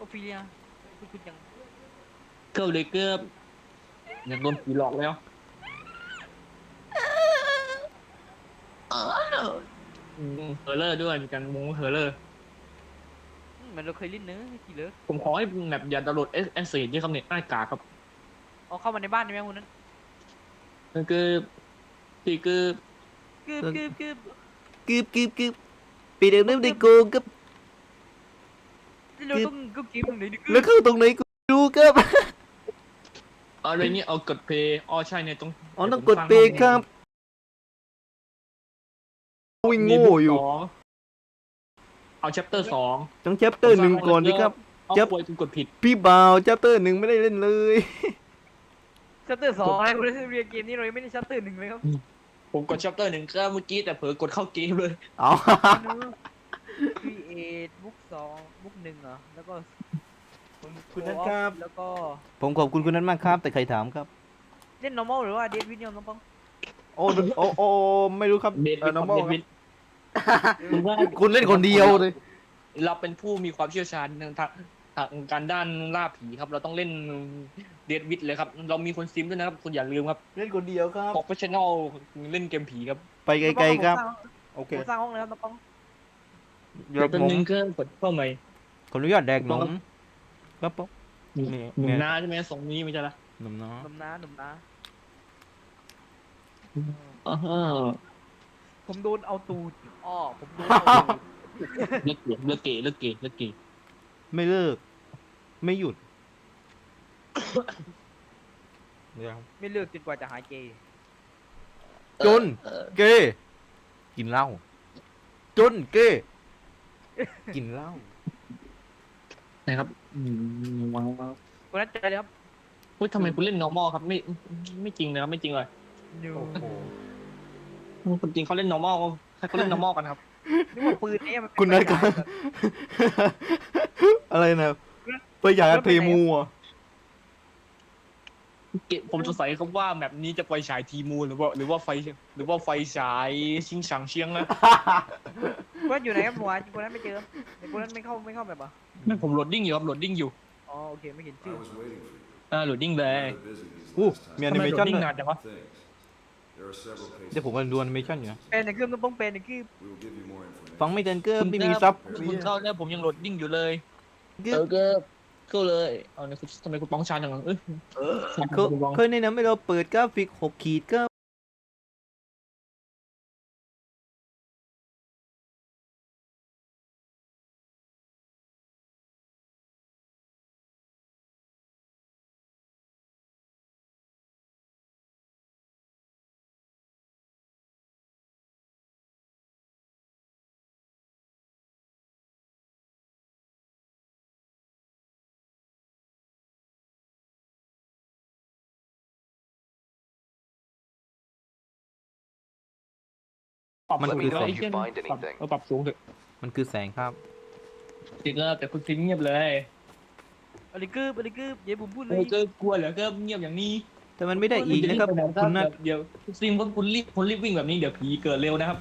โอฟิเลียคุณคุณยังเกือบเลยเกือบอยากโดนผีหลอกแล้วอืมเฮอร์เลอร์ด้วยมีการมงเฮอร์เลอร์ อืมเหมือนเราเคยเล่นเนื้อะกี่เลิกผมขอให้แบบอย่าดาวน์โหลดเอสเอสเซที่ครับเนี่ยน่ากากครับเอาเข้ามาในบ้านได้ไหมคุณนั้นมันคือที่คือ กึบกึบกึบกึบกึบกึบปีเดิมเริ่มได้กูกึบ เราต้องก็เกมตรงไหนดิกึแล้วบเข้าตรงไหนกูดูกึบอะไรเนี่ยเอากดเพย์อ๋อใช่เนี่ยต้องอ๋อต้องกดเปย์ครับวิ่งนี่โง่อยู่ สงเอา chapter สองต้องแชปเตอร์หนึ่งก่อนดิครับ เอา Chap- ป่วยคุณกดผิดพี่บ่าวแชปเตอร์หนึ่งไม่ได้เล่นเลย ชัตเตอร์สองอะไรคุณเรียนเกมนี้เรายังไม่ได้ชัตเตอร์หนึ่งเลยครับผมกด chapter หนึ่งก็เมื่อกี้แต่เผลอกดเข้าเกมเลย เอา ครีเอทบุ๊กสองบุ๊กหนึ่งเหรอ แล้วก็คุณนัทครับ แล้วก็ผมขอบคุณคุณนั้นมากครับ แต่ใครถามครับ เล่น normal หรือว่าเดทวิดเนี่ยน้องปองโอ้โอ้โอ้ไม่รู้ครับเดดเออ normal วิดครับคุณว่าคุณเล่นคนเดียวเลย เราเป็นผู้มีความเชี่ยวชาญทางทางทางการด้านล่าผีครับ เราต้องเล่นเดดวิดเลยครับ เรามีคนซิมด้วยนะครับคุณอย่าลืมครับเล่นคนเดียวครับ โปรเฟชชั่นอลเล่นเกมผีครับ ไปไกลๆครับ โอโอเคเคสร้างห้องเลยครับน้องปอง เดี๋ยวตัวผมหนึงก็กดเข้าใหม่ขออนุญาตแดกหนมครับผมนี่หนุ่เนี่มยหน้าใช่ไหมทรงนี้ไม่ใช่ละหนมเนาะหนุ่มนะหนุ่มนะอ๋อผมโดนเอาตูดอ้อผมโดนเอาตูดเลิกเก๋เลิกเก๋เลิกเก๋เลิกเก๋ไม่เลิก ไม่หยุดเดี๋ยวไม่เลิกจนกว่าจะหายเกย์จนเออเกกินเหล้าจนเก กินเหล้านะครับอืมว้าวว้าวคนนั้นเจอเลยครับเฮ้ยทำไมคุณเล่น normal ครับไม่ไม่จริงนะครับไม่จริงเลยนิวคนจริงเขาเล่น normal ใครเขาเล่น normal กันครับนึกว่าปืนเนี่ยมันเป็คุณนัทครับไฟฉายแบบอะไรนะไปอยากเทมูอะ เกะผมสงสัยครับว่าแบบนี้จะไปฉายทีมูหรือว่า หรือว่าไฟหรือว่าไฟฉายชิงฉางเชียงนะคนนั้นอยู่ไหนครับหมวานคนนั้นไม่เจอแต่คนนั้นไม่เข้าไม่เข้าแบบอะไม่ผมโหลดดิ้งอยู่ครับโหลดดิ้งอยู่อ๋อโอเคไม่เห็น I ชื่อ was waiting for you. อ่าโหลดดิ้งเลย Rather busy these อู้ last มี times. แอนิเมชั่นทำไโหลดดิ้งด้วยนานจังวะ Things. There are several cases. เดี๋ยวผมมาดูแอนิเมชั่นอยู่นะเป็นในเครื่องต้องป้องเป็นในคือ We will give you more information. ฟังไม่ทันเกินคุณไม่มีครับซับคุณเข้าแล้วผมยังโหลดดิ้งอยู่เลยเกิ เออก็เข้าเลยเอาเนี่ยคุณทำไมคุณป้องชานอย่างนั้นเอ้ยเคยเคยแนะนำให้เราเปิดกราฟิกหกขีดก็ ปรับมันสูงคือเถแสอะงไอ้เหี้ยปรับเออปรับสูงเถอะมันคือแสงครับจริงแล้วแต่คุณทิ้งเงียบเลยอะไรคืออะไรคือเดี๋ยวผมพูดเลเอยอก็กลัวเหรอก็เงียบอย่างนี้แต่มันไม่ได้อีกนะครับคุณนัทเดี๋ยวซิมว่าคุณรีบคุณรีบวิ่งแบบนี้เดี๋ยวผีเกิดเร็วนะครับ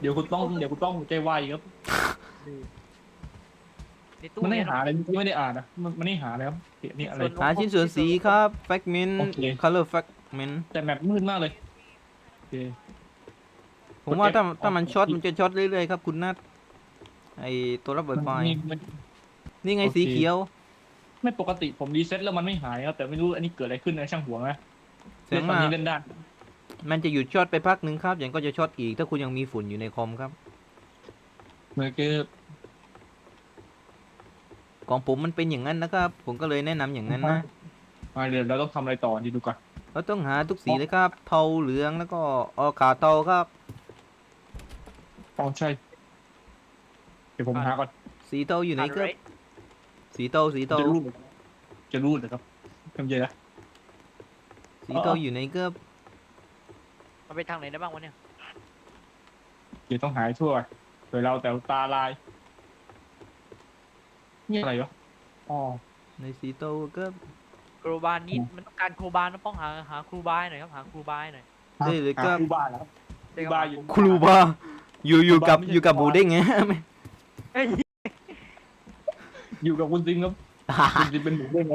เดี๋ยวคุณต้องเดี๋ยวคุณต้องใจวายครับในตู้มันไม่เนี่ยหาอะไรที่ไม่ได้อ่านนะมันมันไม่หาแล้วนี่อะไร หาชิ้นส่วนสีครับแฟกเมนโอเคคัลเลอร์แฟกเมนแต่แมปมืดมากเลยโอเค ผมว่าถ้าโอเคถ้ามันช็อตมันจะช็อตเรื่อยๆครับคุณนัทไอตัวรับไวไฟนี่มันนี่ไงโอเคสีเขียว ไม่ปกติผมรีเซ็ตแล้วมันไม่หายครับแต่ไม่รู้อันนี้เกิดอะไรขึ้นนะช่างหัวนะแสดงตอนว่านี้เล่นได้มันจะหยุดช็อตไปพักหนึ่งครับอย่างก็จะช็อตอีกถ้าคุณยังมีฝุ่นอยู่ในคอมครับเหมือนคือของผมมันเป็นอย่างนั้นนะครับ ผมก็เลยแนะนำอย่างนั้นนะมาเดี๋ยวเราต้องทำอะไรต่อดีดูก่อนเราต้องหาทุกสีเลยครับ เทาเหลืองแล้วก็ออขาวเทาครับ อ๋อใช่ เดี๋ยวผมหาก่อนสีเทาอยู่ไหนครับ Alright สีเทาสีเทาจะรู้จะรู้เลยครับทำเยอะนะสีเทาอยู่ไหนครับ มันไปทางไหนได้บ้างวะเนี่ย เดี๋ยวต้องหายทั่วเดี๋ยวเราแต่ตาลาย นี่อะไรวะ อ๋อ ในสีเทาครับโครบานนี้มันต้องการโครบานต้องป้องหาหาครูบายหน่อยครับหาครูบายหน่อย ได้เลยหาครับ ครูบาแล้วเดี๋ยวครูบาอยู่ครูบา อยู่อยู่กับครูบาไม่ใช่อยู่กับครูบูบาเด้งไงอยู่กับคุณซิงครับคุณซิมเป็นหมูด้วยไง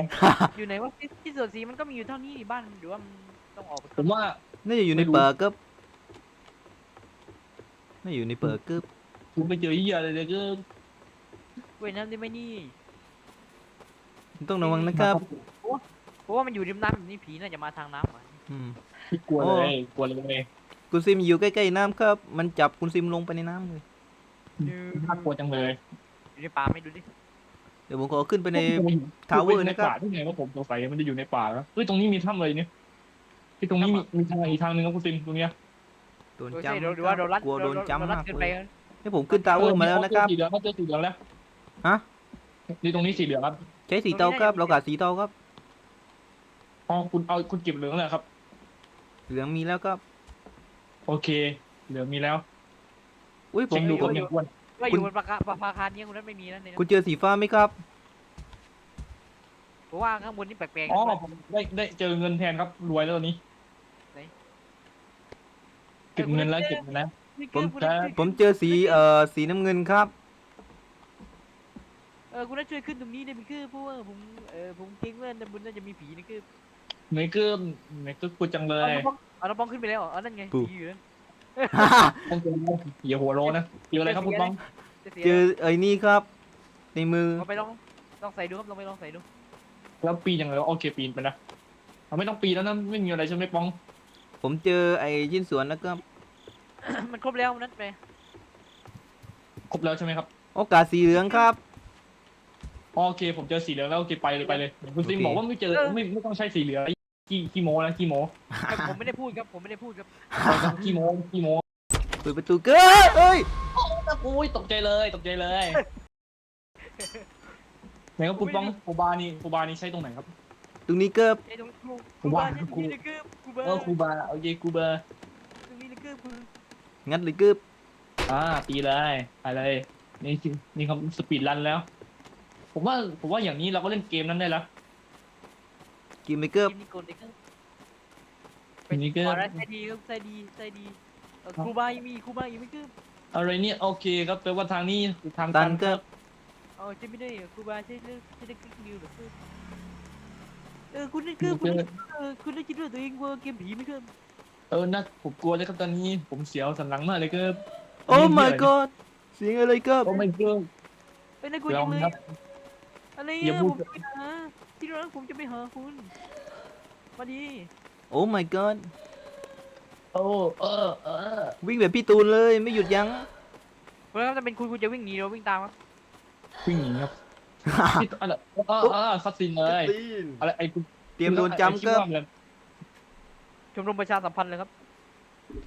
อยู่ไหนวะที่ที่สวนสีมันก็มีอยู่เท่านี้นี่บ้านหรือว่ามันต้องออกไปผมว่าน่าจะอยู่ในไม่รู้เปิร์กึบน่าจะอยู่ในเปิร์กึบคุณไปเจอเหี้ยอะไรเลยก็เว้ยน้ำได้ไหมนี่ต้องระวังนะครับเพราะว่ามันอยู่ริมน้ำแบบนี้ผีน่าจะมาทางน้ำอะอืมไม่กลัวเลยกลัวเลย คุณซิมอยู่ใกล้ๆน้ำครับ มันจับคุณซิมลงไปในน้ำเลย น่ากลัวจังเลยอยู่ในป่าไม่ดูดิเดี๋ยวผมขอขึ้นไปในททาวเวอร์ในนะครับป่าที่ไงว่าผมสงสัยมันจะอยู่ในป่าแล้วเฮ้ยตรงนี้มีถ้ำอะไรเนี่ยที่ตรงนี้มีมีทางอีกทางหนึงครับคุณซิมตรงเนี้ยโดนโดยจำใช่หรือว่าเราลัดกลัวโดนเราจำเราลัดมากเกินเลไปยนี่ผมขึ้นทาวเวอร์มาแล้วนะครับ เจอสีเหลืองเขาเจอสีเหลืองแล้วฮะ นี่ตรงนี้สีเหลืองครับใช้สีเทาครับ เราขาดสีเทาครับ อ๋อคุณเอาคุณเก็บเหลืองแล้วครับ เหลืองมีแล้วครับ โอเค เหลืองมีแล้วอุ้ยผเช็มคดูผมยังอ้วนว่าอยู่บนปะกาปะพาคารเนี้ยคุณนั้นไม่มีนะเนี่ยคุณเจอสีฟ้าไหมครับ เพราะว่าข้างบนนี่แปลกๆอ๋อนะผมได้ได้เจอเงินแทนครับรวยแล้วตอนนี้ไหนเก็บเงินแล้วเก็บเงินแล้วนี่ผมคือคุณนั้นช่วยผมเจอสีเอ่อสีน้ำเงินครับเออคุณนั้นช่วยขึ้นตรงนี้ได้ไหมคือเพราะว่าผมเออผมเกรงว่าด้านบนน่าจะมีผีนี่คือไหนก็ไหนก็กูจังเลย เอาน้องปองเอาน้องปองขึ้นไปแล้วเหรออ๋อนั่นไงปุ๊บผีอยู่นั่นต้องเจออย่าหัวโลนนะเจออะไรครับคุณบ้องจะเสียเจอไอ้นี่ครับ ในมือลองไปลองลองใส่ดูครับลองไปลองใส่ดูแล้วปีนยังไงวะโอเคปีนไปนะเราไม่ต้องปีนแล้วนะไม่มีอะไรใช่ไหมป้องผมเจอไอ้ชิ้นส่วนนะครับ มันครบแล้วนั่นไปครบแล้วใช่ไหมครับโอกาสสีเหลืองครับอ๋อโอเคผมเจอสีเหลืองแล้วโอเคไปเลยไปเลยคุณซิมโอเคบอกว่าไม่เจอไม่ไม่ต้องใช้สีเหลืองไอ้ ขี้ขี้โมนะขี้โมแต่ผมไม่ได้พูดครับผมไม่ได้พูดครับขี้โมขี้โมเปิดประตูเกิดเอ้ยโอ้ยตกใจเลยตกใจเลยไหนครับคุณป้องโคบานี่โคบานี่ใช้ตรงไหนครับ ตรงนี้เกิบไอ้ตรงกูกูกูว่าบ้าใช่ตรงนี้เลยคือกูบ้าเออคูบาโอเคคูบาตรงนี้เลยคือกูงัดเลยเกิบอ่าตีเลยไปเลยนี่คือนี่ครับสปีดรันแล้ว ผมว่าผมว่าอย่างนี้เราก็เล่นเกมนั้นได้แล้ว กินไปเกิบกินนี่โกนเลยคืออันนี้ก็ ขอได้ใส่ดีครับใส่ดีใส่ดีเออครูบายังมีครูบายังไม่คืออะไรเนี่ยโอเคครับแปลว่าทางนี้คือทางตัตันนเกิบเออจะไม่ได้เหรอครูบาใช่เรื่องใช่เรื่องคลิกนิวหรอคือเออคุณนั่นคือคุณนั่นเออคุณได้คิดว่าตัวเองว่าเกมผีไหมคือเออนะผมกลัวเลยครับตอนนี้ผมเสียวสันหลังมากเลยครับโอ้ my god เสียงอะไรเกิบโอ้ไม่เกินเป็นอะไรกูลยัองงเลยครับอะไรอย่าอะพูผดมจะไป หาที่ร้านผมจะไปหาคุณมาดี โอ้ my god โอ้เออเออวิ่งแบบพี่ตูนเลยไม่หยุดยั้งคุณครับถ้าเป็นคุณคุณจะวิ่งหนีหรือวิ่งตามครับวิ่งหนีครับพี่อะไรเออเออคัดซีนเลยอะไรไอ้คุณเตรียมโดนจำเกิบไอ้ที่ว่าอะไรชมรมประชาสัมพันธ์เลยครับ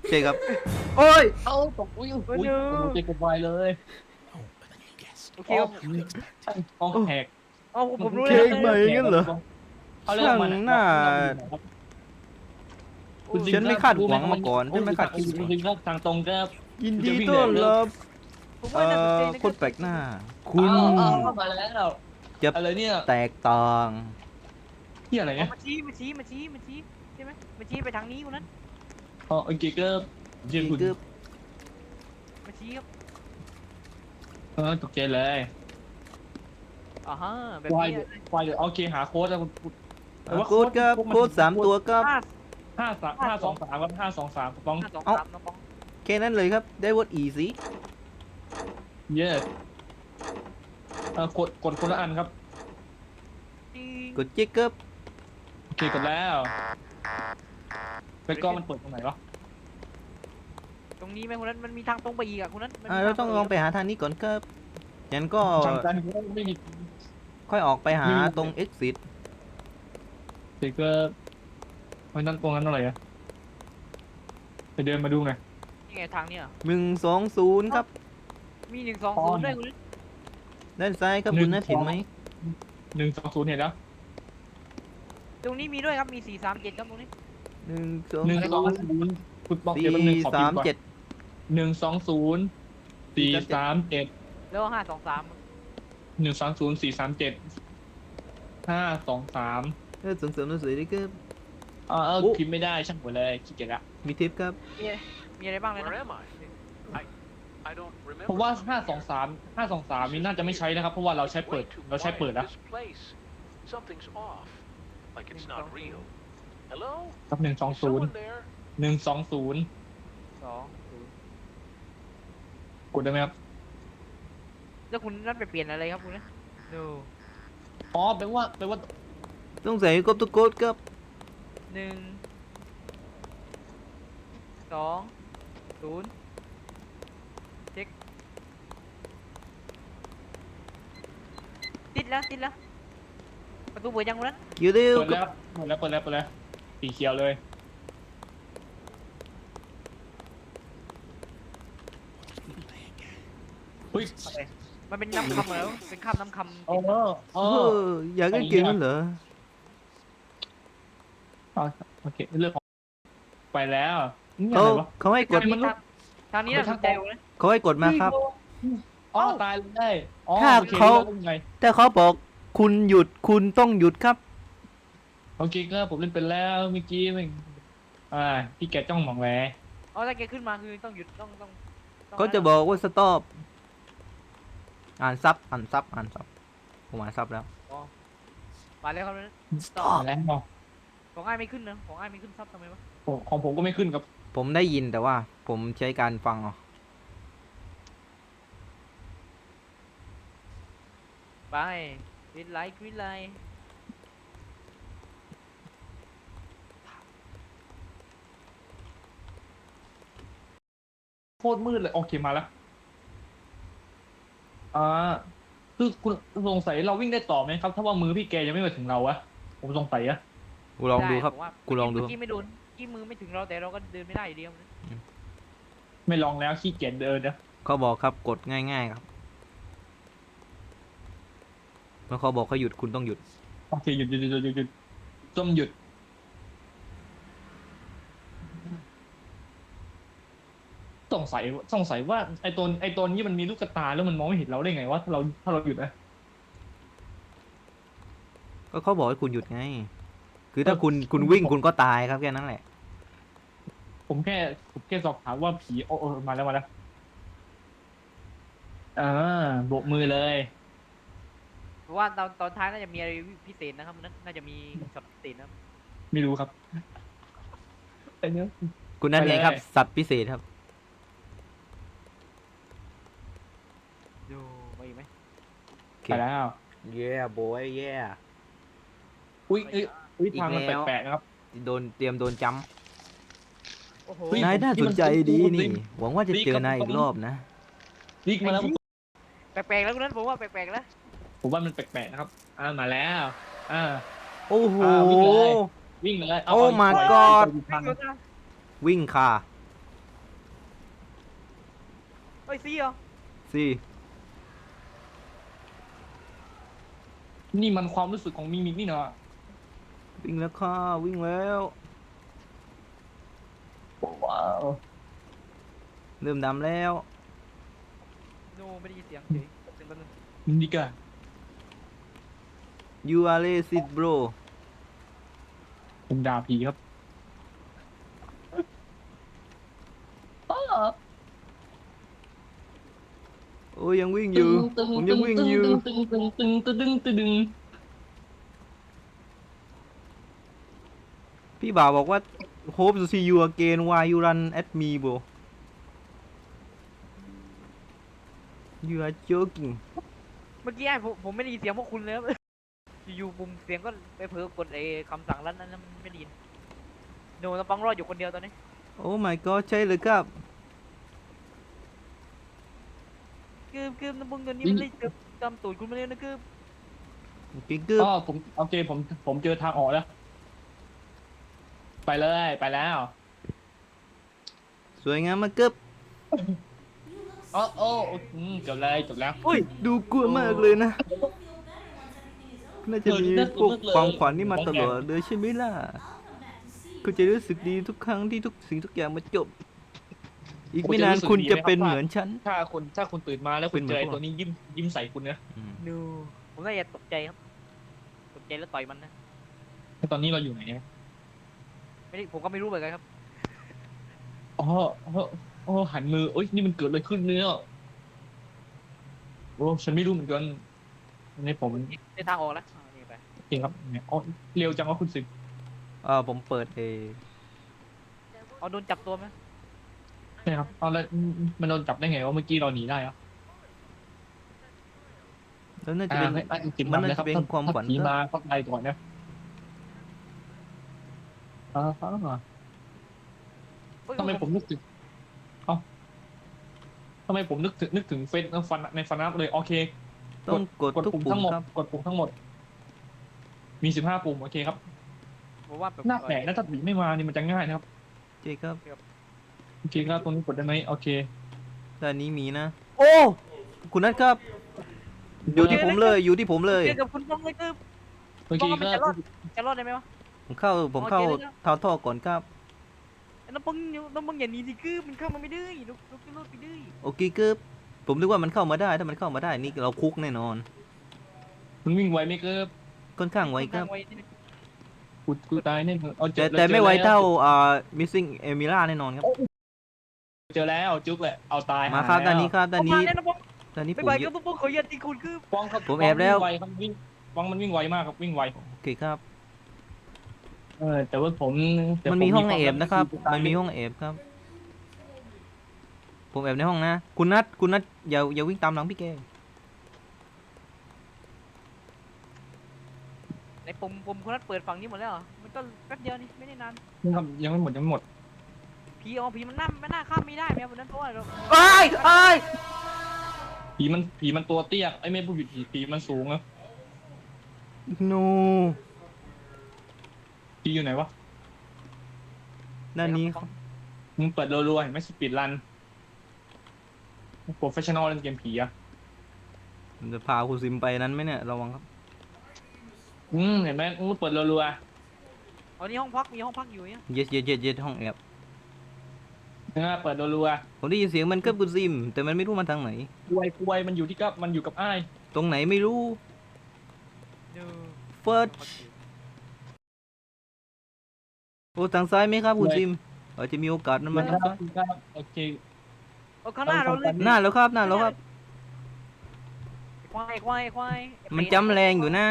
ใช่ครับ โอ้ย เอ้าตกอุ้ยอุ้ยโอ้ยอุ้ยเนอะโอ้โหเจ็บกบวายเลย โอเคครับอ๋อแหก เอาผมรู้เค้แล้วกไหมงั้นเหรอเอาเรื่องมันช่างหน้า คุณซิฉันไม่คาดหวังมาก่อนฉันไม่คาดคิดคุณซิมครับทางตรงครับยินดีต้อนรับผมเอ่ว่าน่าสนใจอนะคนแปลกหน้า คุณอ้าวอ้าวมาแล้วจะอะไรเนี่ยแตกต่าง ที่อะไรเอาเนี่ยมาชี้มาชี้มาชี้มาชี้ใช่ไหมมาชี้ไปทางนี้คุณนั้นอ๋อโอเคก็เรียนคุณเกิบมาชี้ครับเออตกใจเลย อ่าฮะแบบควายนี้เดี๋ยวควายเดี๋ยวโอเคหาโค้ดแล้วคุณแต่ว่าโค้ดครับโค้ดมันโค้ดสามตัวครับ ห้าห้าสามห้าสองสามครับห้าสองสามต้อง ห้าสองเอ้าสามน้องปองแค่นั้นเลยครับ ได้วอดอีสิเยอะเออกดกดคนละอันครับ จริงกดเจ๊กเกิบโอเคกดแล้วไปก็มันเปิดตรงไหนวะตรงนี้ไหมคุณนั้นมันมีทางตรงไปอีกอะคุณนั้นมันมีอ่าเราทต้องลองไปหาทางนี้ก่อนครับงั้นก็ ทางการก็ไม่มี ค่อยออกไปหาไม่มีตรง exit เด็กก็ไม่นั่นตรงนั้นอะไรอะไปเดินมาดูหน่อย นี่ไงทางเนี่ยหนึ่งสองศูนย์ครับ มีหนึ่งสองอ๋อศูนย์ด้วยคุณนั้นด้านซ้ายครับหนึ่คุณงนัทเห็นไหมหนึ่งสองศูนย์เห็นแล้ว ตรงนี้มีด้วยครับมีสี่สามเจ็ดครับตรงนี้หนึ่งสองหนึ่งสองศูนย์ศูนย์คุณบอกสี่เดี๋ยวแป๊บนึงขอพิสามพ์ก่อนเจ็ดหนึ่งสองศูนย์สี่สามเจ็ดแล้วห้าสองสาม หนึ่งสองศูนย์สี่สามเจ็ดห้าสองสามเออส่งเสริมหนังสือด้วยครับเออเออโอ้พิมพ์ไม่ได้ช่างหัวเลยขี้เกียจละมีทิปครับ มีมีอะไรบ้างเลยนะ I don't remember ผมว่า coming here. 523 523นี่น่าจะไม่ใช้นะครับ เพราะว่าเราใช้เปิด Way too เราใช้ quiet เปิด in นะ this place. Something's off. Like it's not real. Hello? ครับหนึ่งสอง Is ศูนย์ someone there? หนึ่งสองศูนย์สองศูนย์กดได้ไหมครับ แล้วคุณนั่นไปเปลี่ยนอะไรครับคุณนะดูอ๋อแปลว่าแปลว่า ต้องใส่กบตุกโกดครับหนึ่งสองศูนย์เช็คติดแล้วติดแล้วประตูเปิดยังคุณนั้นเกี่ยวเร็วเปิดแล้วเปิดแล้วเปิดแล้วเปิดแล้วสีเขียวเลยเฮ้ย มันเป็นน้ำคำเหรอเป็นคำน้ำคำเออเอเออออยากเล่นเกมนั่นเหรอโอเคเรื่องของไปแล้วนี่อะเขาไรวะเขาให้กดทางนี้มันทางนี้น่าสนใจกว่านะเขาให้กดมาครับอ๋อตายเลยอ๋อถ้าโอคเขารู้แล้วไงแต่เขาบอกคุณหยุดคุณต้องหยุดครับโอเคก็ผมเล่นไปแล้วเมื่อกี้มันอ่าพี่แกจ้องมองแวอ๋อถ้าแกขึ้นมาคือต้องหยุดต้องต้องต้องเขาจะบอกว่าสต็อป อ่านซับอ่านซับอ่านซับผมอ่านซับแล้วมาแล้วครับนั้น stop แล้วเนาะของอ้ายไม่ขึ้นนะของอ้ายไม่ขึ้นซับทำไมวะผมของผมก็ไม่ขึ้นครับ ผมได้ยินแต่ว่า ผมใช้การฟังเอ๋อไปกรีนไลท์กรีนไลท์โคตรมืดเลย โอเคมาแล้ว อ่าคือคุณสงสัยเราวิ่งได้ต่อไหมครับ ถ้าว่ามือพี่แกยังไม่มาถึงเราอะผมสงสัยอะกูลองดูครับผมว่ากูลองดูเมื่อกี้ไม่โดนเมื่อกี้มือไม่ถึงเราแต่เราก็เดินไม่ได้อยู่ดีครับไม่ลองแล้วขี้เกียจเดินนะเขาบอกครับกดง่าย ๆ ครับเมื่อเขาบอกเขาหยุดคุณต้องหยุดโอเคหยุดหยุดหยุดหยุดหยุดหยุดจมหยุด สงสัยสงสัยว่าไอตัวไอตัวนี้มันมีลูกตาแล้วมันมองไม่เห็นเราได้ไงวะถ้าเราถ้าเราหยุดนะก็เขาบอกให้คุณหยุดไง คือถ้าคุณคุณวิ่งคุณก็ตายครับแค่นั้นแหละ ผมแค่ผมแค่สอบถามว่าผีโอ้โอ้มาแล้วมาแล้วอ่าโบกมือเลยเพราะว่าตอนตอนท้ายน่าจะมีอะไรพิเศษนะครับมันน่าจะมีช็อตพิเศษนะครับไม่รู้ครับไอเนี้ยคุณนั่นไปเอเลยงครับ สัตว์พิเศษครับ ดูมาอีกไหมโอเคไปแล้ว yeah boy yeah อุ้ยเอ้ยอุ้ยทางมันอีกแล้วแปลกๆนะครับ โดนเตรียมโดนจัมป์โอ้โห เฮ้ย นายน่าสนใจดีนี่ หวังว่าจะนี่เจอครับนายอีกรอบนะลิกมาแล้ว แปลกๆแล้วคุณนั้นผมว่าแปลกๆแล้วผมว่ามันแปลกๆนะครับ อ่ามาแล้ว อ่า โอ้โห อ่าวิ่งเลย วิ่งเลยเาโอ้เา my ปล่ย god ปล่อยทางวิ่งค่ะเฮ้ยซีเหรอสิ นี่มันความรู้สึกของมิมิกนี่เนาะวิ่งแล้วค่ะวิ่งแล้ว ว้าวเริ่มดำแล้ว โนไม่ได้ยินเสียงเฉยเป็นแป๊บนึงนี่ก็ you are racist bro ผมด่าผีครับอ้าว โอ้ยยังวิ่งอยู่ ผมยังวิ่งอยู่ตึงตึงตึงตึงตึงตึงตึงพี่บ่าวบอกว่า hope to see you again why you run at me bro you are joking เมื่อกี้ไอ้ผมผมไม่ได้ยินเสียงพวกคุณเลยครับอยู่ๆปุ่มเสียงก็ไปเผลอกดไอ้คำสั่งนั้นนั้นมันไม่ได้ยินโนต้องปังรอดอยู่คนเดียวตอนนี้ oh my god ใช่เลยครับ เกือบเกือบน้ำบึงตัวนี้มันเลยเกือบจำตูดคุณมาเลยนะเกือบกิ๊กกึบอ๋อผมโอเคผมผมเจอทางออกแล้ว ไปเลยไปแล้ว สวยงามมากกึบอ๋อโอ้อืมจบเลยจบแล้วโอ้ยดูกลัวมากเลยนะ น่าจะมีพวกความขวัญนี่มาตลอดเลยใช่ไหมล่ะคุณจะรู้สึกดีทุกครั้งที่ทุกสิ่งทุกอย่างมาจบ อีกไม่นานคุณจะเป็นเหมือนฉัน ถ้าคุณถ้าคุณตื่นมาแล้วคุณเป็นเหมืเจอนอไอ้พวกตัวนี้ยิ้มยิ้มใส่คุณนะโนผมน่าจะตกใจครับ ตกใจแล้วต่อยมันนะแต่ตอนนี้เราอยู่ไหนเนี่ยไม่ได้ผมก็ไม่รู้เหมือนกันครับอ๋ออ๋อโอ้หันมือโอ้ยนี่มันเกิดอะไรขึ้นเนี่ยโอ้ฉันไม่รู้เหมือนกันในผมในทางออกแล้วอ่านี่ไปจริงครับเนี่ยอ๋อเร็วจังว่าคุณสิเออผมเปิดเอเอาโดนจับตัวไหม ใช่ครับเอาแล้วมันโดนจับได้ไงว่าเมื่อกี้เราหนีได้อะแล้วน่าจะอ่าเป็นไม่ไม่จิบมันนำน่าเลยคจะรับเป็นความฝัน ถ้ผีครับมาก็ไปก่อนนะอ่าอ่าเฮ้ยทำไมผมนึกถึงเอ้าทำไมผมนึกถึงนึกถึงเฟซในฟันในฟันนับเลยโอเค ต้องกดกดทุกปุ่มปุ่ทั้มงหมดครับ กดปุ่มทั้งหมด มีสิบห้าปุ่มโอเคครับผมว่าแบบหน้าแปลกนะถ้าผีไม่มานี่มันจะง่ายนะครับใช่ครับโอ เคครับตรงนี้กดได้ไหมโอเคด้านนี้มีนะ โอ้ คุณนัทครับ อยู่ที่ผมเลย อยู่ที่ผมเลย เจอกับคุณป้องเลยคือเมื่อกี้ว่ามันก็จะรอดจะรอดได้ไหมวะ ผมเข้า ผมเข้าโอเคเลยครับเท้าท่อก่อนครับไอ้น้องป้องน้องป้องอย่าหนีดิคือมันเข้ามาไม่ได้ลูกลูกจะรอดไปได้โอเคครับ ผมนึกว่ามันเข้ามาได้ ถ้ามันเข้ามาได้นี่เราคุกแน่นอน มันวิ่งไวไหมเกิบค่อนข้างไวครับไวนิดนึงกูกูตายแน่นอนเอาเจแต่อแต่ไม่ไวจอเท่าแล้วอ่า missing Emilia แน่นอนครับ เจอแล้วจุ๊บแหละเอาตายมาครับหด้านนี้แล้วครับด้านนี้เอมแน้องป้องด้านนี้ไปผมไปเยก็อะป้องป้องขออย่าตีคุณคือป้องครับผมแอบแล้วป้งวิ่งไวครับวิ่งป้องมันวิ่งไวมากครับวิ่งไวโอเคครับเออแต่ว่าผมแต่มันมีผห้องวาแอบนะครับที่ตายมันมีห้องแอบครับ ผมแอบในห้องนะ คุณนัทคุณนัทอย่าอย่าวิ่งตามหลังพี่แกในปุ่มปุ่มคุณนัทเปิดฝั่งนี้หมดแล้วเหรอมันก็แป๊บเดียวนี่ไม่ได้นานครับยังไม่หมดยังไม่หมด ผีอ๋อผีมันน่าไม่น่าข้ามไม่ได้แม้วันนั้นเพราะว่าเราไอ้ไอ้ายผีมันผีมันตัวเตี้ยไอ้ไม่พูดผิดผีผีมันสูงอะโนผีอยู่ไหนวะด้านนี้ครับมึงเปิดรัวๆเห็นไหมสปีดรันโปรเฟชชั่นอลเล่นเกมผีอะผมจะพาคุณซิมไปนั้นไหมเนี่ยระวังครับอืมเห็นไหมมึงเปิดรัวอ๋อนี่ห้องพักมีห้องพักอยู่เนี่ยเย็ดเย็ดเย็ดเย็ดห้องแอบ ๆนะเปิดรัวผมได้ยินเสียงมันก็คุณซิม แต่มันไม่รู้มันทางไหน ๆกล้วยกล้วยมันอยู่ที่กับมันอยู่กับอ้ายตรงไหนไม่รู้เออเฟิร์สโอ้ทางซ้ายไหมครับคุณซิมอาจจะมีโอกาสนั้นมัมานทางซ้ายโอเคเอาข้างหน้าเราเลยหน้าแล้วครับหน้าแล้วครับ ควายควายควายมันจำแรงอยู่นะ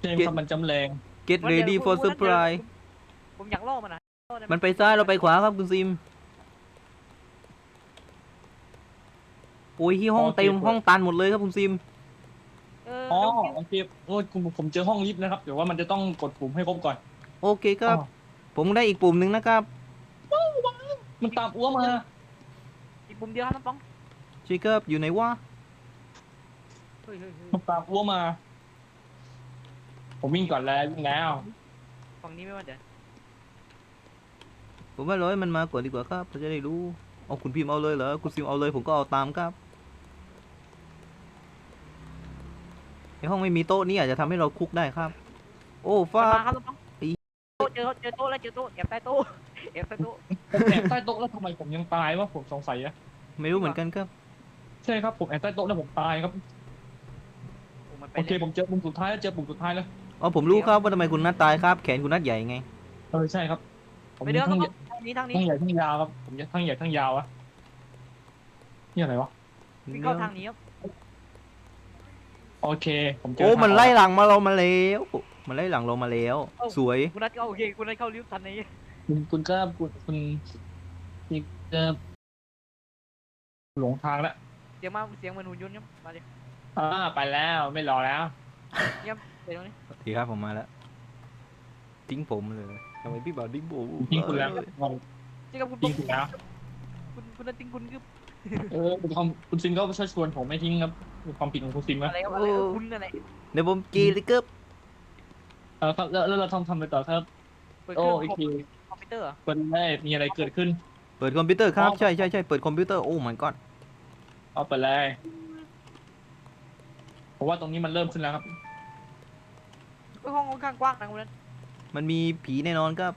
เจมส์ครับมันจำแรง get ready for surprise ผมอยากล่อมันนะล่อได้ไห มันไปซ้ายเราไปขวาครับคุณซิมโอ้ยที่ห้องเต็มห้องตันหมดเลยครับคุณซิม เอออ๋อเดี๋ยวโอเคโอ้ยผมผมเจอห้องลิฟต์นะครับ เดี๋ยวว่ามันจะต้องกดปุ่มให้ครบก่อน โอเคครับอ๋อผมได้อีกปุ่มหนึ่งนะครับ มันตามอ้วมาอีกปุ่มเดียวครับน้องป้องชิคครับอยู่ไหนวะเฮ้ยเฮ้ยเฮ้ยมันตามอ้วมา ผมวิ่งก่อนแล้ววิ่งแล้ว ฝั่งนี้ไม่ว่าเดี๋ยว ผมว่าร้อยมันมากว่าดีกว่าครับเราจะได้รู้เอาคุณพิมพ์เอาเลยเหรอคุณซิมเอาเลยผมก็เอาตามครับในห้องไม่มีโต๊ะนี่อาจจะทำให้เราคุกได้ครับ โอ้มันฟ้ามาครับน้องป้องอีโต๊ะเจอเจอโต๊ะแล้วเจอโต๊ะแอบใต้โต๊ะแอบใต้โต๊ะผมแอบใต้โต๊ะแล้วทำไมผมยังตายวะผมสงสัยอะไม่รู้เหมือนกันครับ ใช่ครับผมแอบใต้โต๊ะแล้วผมตายครับโอ้มันไปโอเคเลยผมเจอปุ่มสุดท้ายแล้วเจอปุ่มสุดท้ายแล้วอ๋อผมรู้ครับว่าทำไมคุณนัทตายครับ แขนคุณนัทใหญ่ไงเออใช่ครับผมไปเดินทั้น้องงป้องทาง นี้ทางนี้ทั้งใหญ่ทั้งยาวครับผมทั้งใหญ่ทั้งยาวอะนี่อะไรวะวิ่งเข้าทางนี้ครับโอเค ผมเจอโอ้ทางมันไล่ออกหลังมาเรามาแล้ว มันไล่หลังเรามาแล้ว สวย คุณนัทก็โอเคคุณนัทเข้าลิฟต์ทันนี้คุณคุณก็คุณคุณนี่ก็หลงทางแล้วเสียงมาเสียงเหมือนหุ่นยนต์ครับมาดิอ่าไปแล้วไม่รอแล้วไปตรงนี้สวัสดีครับผมมาแล้ว ทิ้งผมเลยทำไมพี่บ่าวทิ้งผมทิ้งคุณแล้วเจอกับคุณทิ้ป้องงคุณแล้วคุณคุณนัททิ้งคุณคือเออคุณทอมคุณซินก็ช่วยชวนผมไม่ทิ้งครับเป็นความผิดของคุณซินครับอะไรครับอะไรครับคุณอะไรเดี๋ยวผมกีเลยครับเออครับแล้วแล้วเราทำทำไปต่อครับเปิดเคโอ้รื่องโอเคคอมพิวเตอร์เหรอเปิดได้มีอะไรเกิดขึ้น เปิดคอมพิวเตอร์ครับอ๋อใช่ใช่ใช่เปิดคอมพิวเตอร์โอ้ my god เอาไปเลยผมว่าตรงนี้มันเริ่มขึ้นแล้วครับเฮ้ยห้องค่อนข้างกว้างนะคุณนัท มันมีผีแน่นอนครับ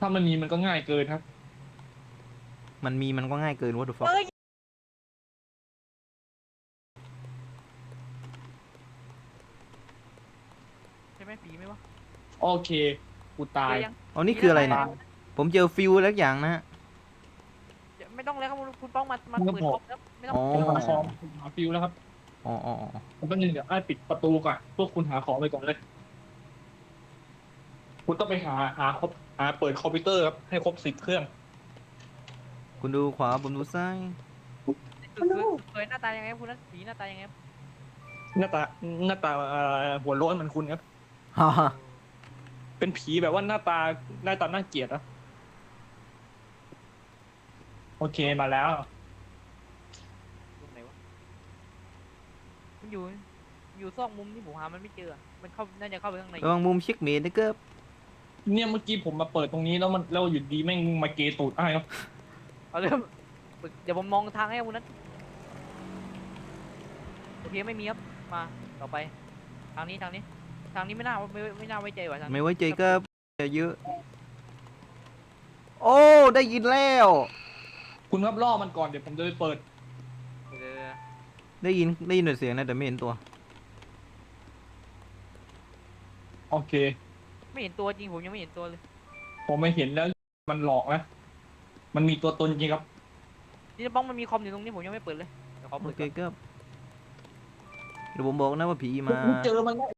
ถ้ามันมีมันก็ง่ายเกินครับ มันมีมันก็ง่ายเกิน what the fuck เอ้ยใช่ไหมผีไหมวะโอเค กูตาย เจอยังอ๋อนี่คืออะไรเนี่ยมผมเจอฟิวแล้วอย่างนะไม่ต้องแล้วครับคุณป้องมามาครับเปิดผมคอมครับไม่ต้องอ๋อผมหาของผมหาฟิวแล้วครับอ๋ออ๋ออ๋อ ผมก็นึงเดี๋ยวไอ้ปิดประตูก่อน พวกคุณหาของไปก่อนเลย คุณต้องไปหาหาครบหาเปิดคอมพิวเตอร์ครับให้ครบสิบเครื่อง คุณดูขวาผมดูซ้ายเคยหน้าตายังไงครับคุณนัทสีหน้าตายังไงครับหน้าตาหน้าตาเอ่อหัวโล้นเหมือนคุณครับ ฮ่าฮ่าเป็นผีแบบว่าหน้าตาหน้าตาน่าเกลียดนะโอเคมาแล้ว ตรงไหนวะมันอยู่ อยู่ซอกมุมที่ผมหามันไม่เจออะมันเข้าน่าจะเข้าไปข้างในระวังมุมเช็คเมดนะครับ เนี่ยเมื่อกี้ผมมาเปิดตรงนี้แล้วมันแล้วอยู่ดีแม่งมาเกตูดไอ้ายครับเอาเลยครับเดี๋ยวผมมองทางให้คุณนัทโอเคไม่มีครับมาต่อไป ทางนี้ทางนี้ ทางนี้ไม่น่าไม่ไม่น่าไว้ใจว่ะทางนี้ไม่ไว้ใจก็อย่าเยอะ โอ้ ได้ยินแล้ว คุณครับล่อมันก่อนเดี๋ยวผมจะไปเปิด เดี๋ยวๆได้ยินได้ยินแต่เสียงนะแต่ไม่เห็นตัว โอเคๆ ไม่เห็นตัวจริงผมยังไม่เห็นตัวเลย ผมไม่เห็นแล้วมันหลอกนะ มันมีตัวตนจริงครับ นี่บ้องมันมีคอมอยู่ตรงนี้ผมยังไม่เปิดเลยเดี๋ยวขอโอเปิดเคก่อนครับเดี๋ยวผมบอกนะว่าผีมา ผมเจอมันแล้ว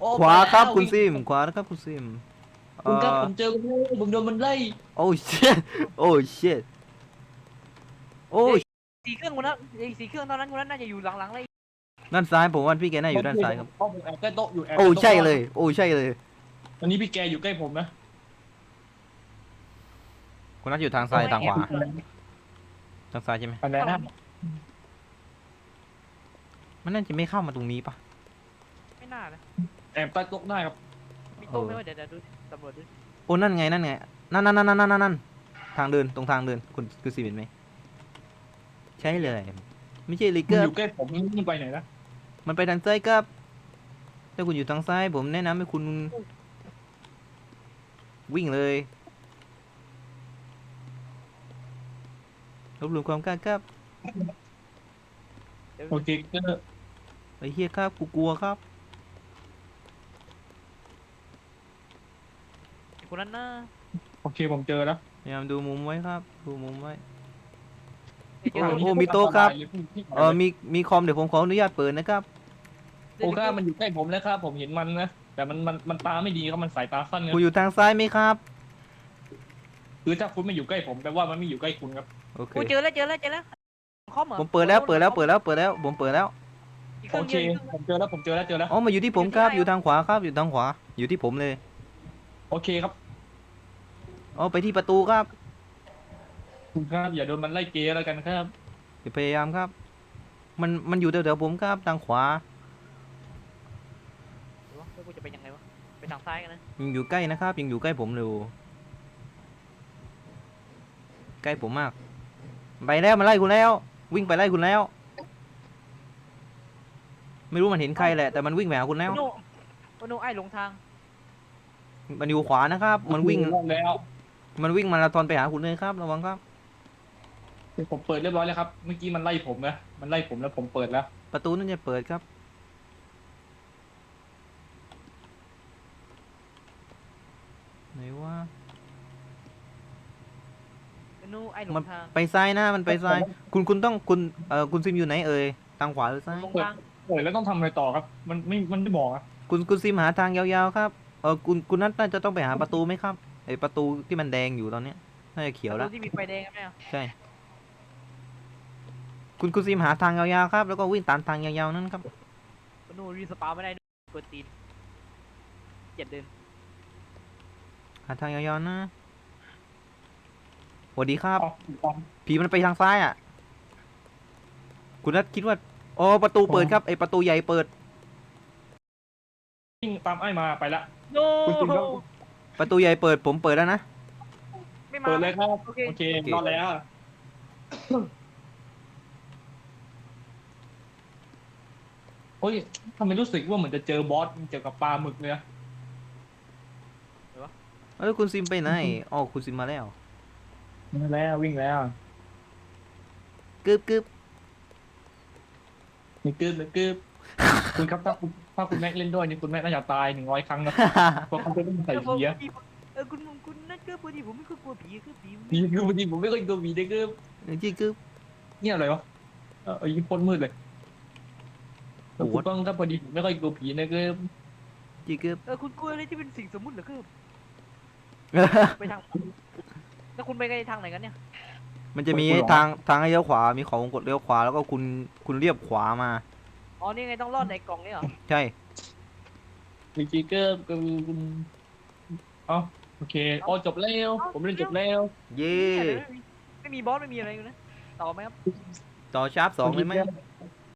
โอ้ขวาครับไปแล้วคุณซิม ขวานะครับคุณซิมคุณครับเอ่อผมเจอมันแล้วผมโดนมันไล่โอ้ shit โอ้ shit โอ้สี่เครื่องคุณนัทไอ้สี่เครื่องตอนนั้นคุณนัทน่าจะอยู่หลังๆเลยด้านซ้ายผมว่าพี่แกน่าอยู่ด้านซ้ายครับ เพราะผมแอบใกล้โต๊ะอยู่แอบโอ้ใกล้โต๊ะใช่เลย โอ้ใช่เลย ตอนนี้พี่แกอยู่ใกล้ผมนะคุณนัทอยู่ทางซ้ายทางขวา ทางซ้ายใช่ไหมอันนั้นนะมันน่าจะไม่เข้ามาตรงนี้ปะไม่น่านะแอบใต้โต๊ะได้ครับมีโต๊ะเออไหมว่าเดี๋ยวเดี๋ยวดูตำรวจดูโอ้นั่นไงนั่นไงนั่นนั่นนั่นนั่นนั่นนั่นทางเดินตรงทางเดินคุณคือซีเห็นไหมใช่เลย ไม่ใช่ลิมันเกออร์ยู่ใกล้ผมมันไปไหนนะมันไปทางซ้ายครับถ้าคุณอยู่ทางซ้ายผมแนะนำให้คุณ วิ่งเลยรวบรวมความกล้าครับเดี๋ยวโอเคก็ไอ้เฮียครับกูกลัวครับคนนั้นนะโอเคผมเจอแล้วพยายามดูมุมไว้ครับ ดูมุมไว้ไม่เจอโอ้คนโหนี้มีโต๊ะครับสายเลยพี่เออมีมีคอมเดี๋ยวผมขออนุญาตเปิดนะครับ โอ้ก้ามันอยู่ใกล้ผมแล้วครับ ผมเห็นมันนะ แต่มันมันมันตาไม่ดีครับมันสายตาสั้นนะคุณอยู่ทางซ้ายไหมครับ คือถ้าคุณไม่อยู่ใกล้ผมแปลว่ามันไม่อยู่ใกล้คุณครับโอเค กูเจอแล้วเจอแล้วเจอแล้วคอมเหรอผมเปิดแล้วเปิดแล้วเปิดแล้วเปิดแล้วผมเปิดแล้วอีกเคโอรื่องเคเดียวอีกเครื่องผมเจอแล้วผมเจอแล้วเจอแล้วอ๋อมาอยู่ที่ผมครับอยู่ทางขวาครับอยู่ทางขวา อยู่ที่ผมเลยโอเคครับอ๋อไปที่ประตูครับคุณครับอย่าโดนมันไล่เกย์แล้วกันครับอย่าพยายามครับ มันมันอยู่แถวๆผมครับทางขวา เดี๋ยววะแล้วกูจะไปยังไงวะไป ทางซ้ายกันนะยังอยู่ใกล้นะครับยังอยู่ใกล้ผมอยู่ใกล้ผมมาก ไปแล้วมันไล่คุณแล้ว วิ่งไปไล่คุณแล้ว ไม่รู้มันเห็นใครแหละแต่มันวิ่งไปหาคุณแล้วโน่โอ้โน่ไอ้หลงทาง มันอยู่ขวานะครับ มันวิ่งแล้ว มันวิ่งมาราธอนไปหาคุณเลยครับระวังครับผมเปิดเรียบร้อยแล้วครับ เมื่อกี้มันไล่ผมนะมันไล่ผมแล้วผมเปิดแล้ว ประตูนั่นจะเปิดครับ ไห นว่าโอ้โน่ไอ้หลมันงทางไปซ้ายนะมันไปซ้าย คุณคุณต้องคุณเอ่อคุณซิมอยู่ไหนเอ่ยทางขวาหรือซ้ายหลงทางเปิดแล้วต้องทำอะไรต่อครับ มันไม่มันไม่บอกอะคุณคุณซิมหาทางยาวๆครับเออคุณคุณนัทน่าจะต้องไปหาประตูไหมครับไอประตูที่มันแดงอยู่ตอนเนี้ยน่าจะเขียวแล้วประตูที่มีไฟแดงครับเนี่ยใช่ คุณคุณซิมหาทางยาวๆครับ แล้วก็วิ่งตามทางยาวๆนั้นครับโอ้โน่รีสปาไม่ได้ด้วยกดตีนเจ็ดเดิน หาทางยาวๆนะสวัสดีครับอ๋ออ๋อผีมันไปทางซ้ายอะ คุณนัทคิดว่าอ๋อประตูเปิดครับไอประตูใหญ่เปิดวิ่งตามไอ้มาไปละโน่คุณซิมครับประตูใหญ่เปิดผมเปิดแล้วนะ ไม่มาเปิดเลยครับ โอเคโอเคโอเครอดแล้วโอ้ยทำไมรู้สึกว่าเหมือนจะเจอบอสเกี่ยวกับปลาหมึกเลยอะ เอ้ยคุณซิมไปไหนอ๋อคุณซิมมาแล้ว มาแล้ววิ่งแล้วกึบกึบมีกึบมีกึบคุณครับถ้าคุณถ้าคุณแม็กเล่นด้วยนี่คุณแม็กน่าจะตายหนึ่งร้อยครั้งนะเพราะเขาจะเล่นใส่เออผมเหี้ยเออคุณคุณน่าจะก็พอดีผมไม่ค่อยกลัวผีคือผีมันผีคือบางทีผมไม่ค่อยกลัวผีเลยคือจริงคือเนี่ยอะไรวะเออไอ้ยี่พ่นมืดเลยแต่พูดบ้างถ้าพอดีผมไม่ค่อยกลัวผีนะคือจริงคือเออคุณกลัวอะไรที่เป็นสิ่งสมมุติเหรอคือ ไปทางแล้วคุณไปกันในทางไหนกันเนี่ยมันจะมีทางทางให้เลี้ยวขวา มีเขาวงกดเลี้ยวขวา แล้วก็คุณคุณเรียบขวามา อ๋อนี่ไงต้องรอดในกล่องนี่เหรอใช่จริงๆก็คือเอ๋อโอเคอ๋อจบแล้ว ผมเล่นจบแล้ว เย่เนี่ยเดี๋ยวไม่มีไม่มีบอสไม่มีอะไรอยู่นะต่อไหมครับ ต่อชาร์ปสองเลยไหม เมื่กี้